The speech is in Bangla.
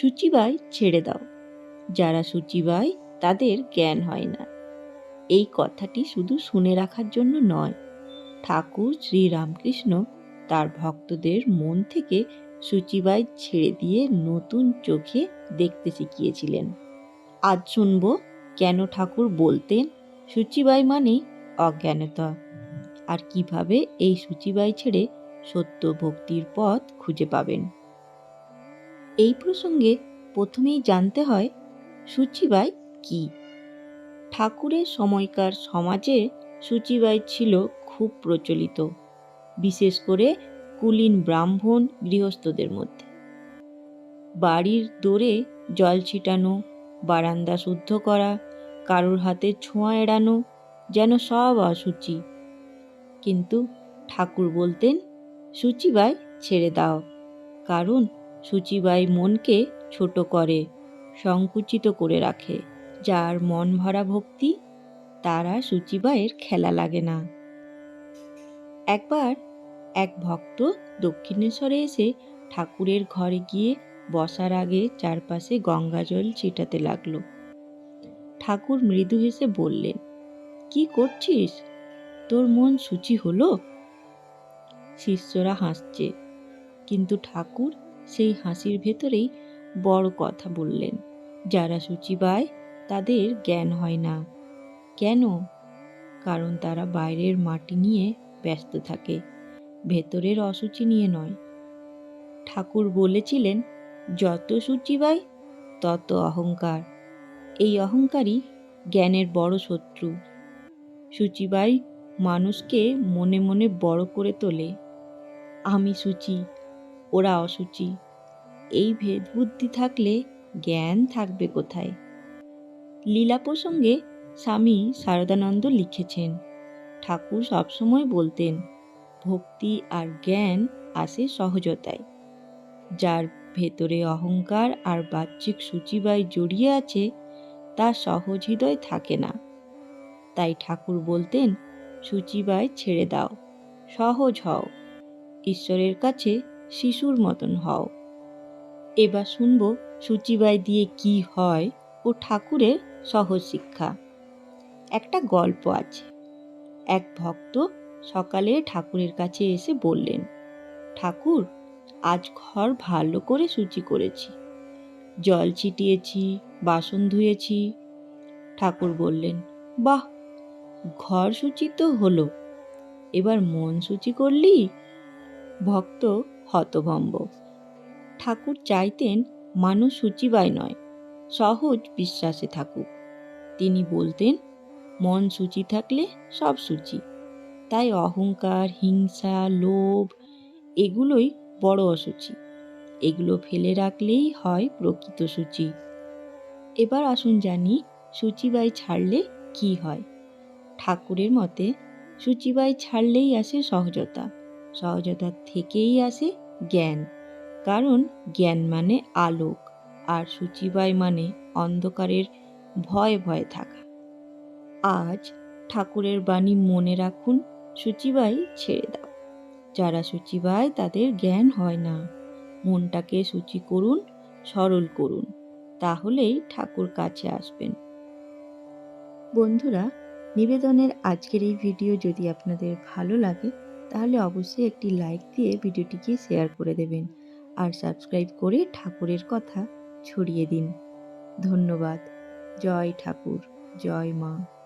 সূচিবাই ছেড়ে দাও। যারা সূচিবাই তাদের জ্ঞান হয় না। এই কথাটি শুধু শুনে রাখার জন্য নয়। ঠাকুর শ্রী রামকৃষ্ণ তার ভক্তদের মন থেকে সূচিবাই ছেড়ে দিয়ে নতুন চোখে দেখতে শিখিয়েছিলেন। আজ শুনব কেন ঠাকুর বলতেন সূচিবাই মানেই অজ্ঞানতা? আর কীভাবে এই সূচিবাই ছেড়ে সত্য ভক্তির পথ খুঁজে পাবেন? এই প্রসঙ্গে প্রথমেই জানতে হয় সূচিবাই কি? ঠাকুরের সময়কার সমাজে সূচিবাই ছিল খুব প্রচলিত, বিশেষ করে কুলীন ব্রাহ্মণ গৃহস্থদের মধ্যে। বাড়ির দোরে জল ছিটানো, বারান্দা শুদ্ধ করা, কারোর হাতে ছোঁয়া এড়ানো, যেন সব অসুচি। কিন্তু ঠাকুর বলতেন সূচিবাই ছেড়ে দাও। কারণ সূচিবাই মনকে ছোট করে, সংকুচিত করে রাখে। যার মন ভরা ভক্তি, তারা সূচিবাইয়ের খেলা লাগে না। একবার এক ভক্ত দক্ষিণেশ্বরে এসে ঠাকুরের ঘরে গিয়ে বসার আগে চারপাশে গঙ্গা জল ছিটাতে লাগল। ঠাকুর মৃদু হেসে বললেন, কি করছিস? তোর মন সূচি হলো? শিষ্যরা হাসছে, কিন্তু ঠাকুর সেই হাসির ভেতরেই বড় কথা বললেন। যারা সূচি পায়, তাদের জ্ঞান হয় না। কেন? কারণ তারা বাইরের মাটি নিয়ে ব্যস্ত থাকে, ভেতরের অসুচি নিয়ে নয়। ঠাকুর বলেছিলেন, যত সূচিবাই তত অহংকার। এই অহংকারই জ্ঞানের বড় শত্রু। সূচিবাই মানুষকে মনে মনে বড় করে তোলে। আমি সূচি ওরা অসুচি। এই ভেদবুদ্ধি থাকলে জ্ঞান থাকবে কোথায়? লীলা প্রসঙ্গে স্বামী শারদানন্দ লিখেছেন, ঠাকুর সবসময় বলতেন, ভক্তি আর জ্ঞান আসে সহজতায়। যার ভেতরে অহংকার আর বাহ্যিক সূচিবাই জড়িয়ে আছে, তা সহজ হৃদয় থাকে না। তাই ঠাকুর বলতেন সূচিবাই ছেড়ে দাও, সহজ হও। ঈশ্বরের কাছে শিশুর মতন হও। এবার শুনব সূচিবাই দিয়ে কি হয় ও ঠাকুরের সহজ শিক্ষা। একটা গল্প আছে। এক ভক্ত সকালে ঠাকুরের কাছে এসে বললেন, ঠাকুর, আজ ঘর ভালো করে সূচি করেছি। জল ছিটিয়েছি, বাসন ধুয়েছি। ঠাকুর বললেন, বাহ! ঘর সূচি তো হলো। এবার মন সূচি করলি ভক্ত হতভম্ব। ঠাকুর চাইতেন মানুষ সূচিবাই নয়, সহজ বিশ্বাসে থাকুক। তিনি বলতেন, মন সূচি থাকলে সব সূচি। তাই অহংকার, হিংসা, লোভ এগুলোই বড় অসুচি। এগুলো ফেলে রাখলেই হয় প্রকৃত সূচি। এবার আসুন জানি সূচিবাই ছাড়লে কি হয়। ঠাকুরের মতে সূচিবাই ছাড়লেই আসে সহজতা। সহজতার থেকেই আসে জ্ঞান। কারণ জ্ঞান মানে আলোক, আর সূচিবাই মানে অন্ধকারের ভয় ভয় থাকা। আজ ঠাকুরের বাণী মনে রাখুন সূচিবাই ছেড়ে দাও। যারা সূচিবাই তাদের জ্ঞান হয় না। মনটাকে সূচি করুন, সরল করুন, তাহলেই ঠাকুর কাছে আসবেন। বন্ধুরা, নিবেদনের আজকের এই ভিডিও যদি আপনাদের ভালো লাগে তাহলে অবশ্যই একটি লাইক দিয়ে ভিডিওটিকে শেয়ার করে দেবেন। আর সাবস্ক্রাইব করে ঠাকুরের কথা ছড়িয়ে দিন। ধন্যবাদ। জয় ঠাকুর। জয় মা।